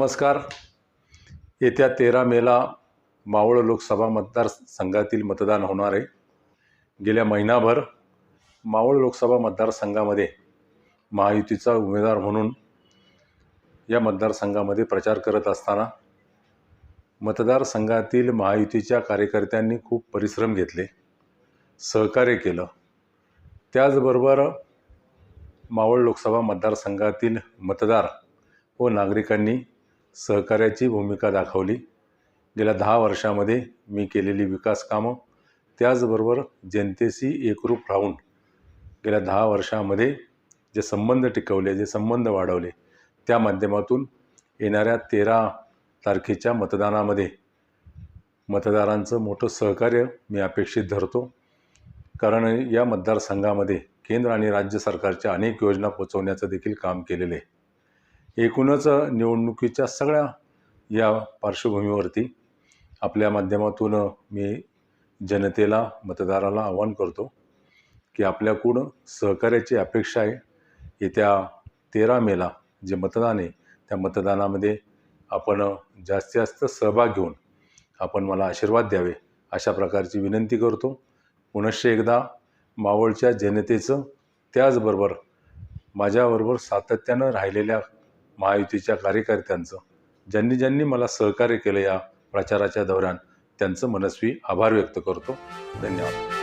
नमस्कार. येत्या तेरा मेला मावळ लोकसभा मतदारसंघातील मतदान होणार आहे. गेल्या महिनाभर मावळ लोकसभा मतदारसंघामध्ये महायुतीचा उमेदवार म्हणून या मतदारसंघामध्ये प्रचार करत असताना मतदारसंघातील महायुतीच्या कार्यकर्त्यांनी खूप परिश्रम घेतले सहकार्य केलं. त्याचबरोबर मावळ लोकसभा मतदारसंघातील मतदार व नागरिकांनी सहकार्याची भूमिका दाखवली. गेल्या दहा वर्षामध्ये मी केलेली विकास कामं त्याचबरोबर जनतेशी एकरूप राहून गेल्या दहा वर्षामध्ये जे संबंध टिकवले जे संबंध वाढवले त्या माध्यमातून येणाऱ्या तेरा तारखेच्या मतदानामध्ये मतदारांचं मोठं सहकार्य मी अपेक्षित धरतो. कारण या मतदारसंघामध्ये केंद्र आणि राज्य सरकारच्या अनेक योजना पोचवण्याचं देखील काम केलेलं आहे. एकूणच निवडणुकीच्या सगळ्या या पार्श्वभूमीवरती आपल्या माध्यमातून मी जनतेला मतदाराला आवाहन करतो की आपल्याकडून सहकार्याची अपेक्षा आहे. येत्या तेरा मेला जे मतदान आहे त्या मतदानामध्ये आपण जास्तीत जास्त सहभाग घेऊन आपण मला आशीर्वाद द्यावे अशा प्रकारची विनंती करतो. पुनश्च एकदा मावळच्या जनतेचं त्याचबरोबर माझ्याबरोबर सातत्यानं राहिलेल्या महायुतीच्या कार्यकर्त्यांचं. ज्यांनी ज्यांनी मला सहकार्य केलं या प्रचाराच्या दौऱ्यान त्यांचं मनस्वी आभार व्यक्त करतो. धन्यवाद.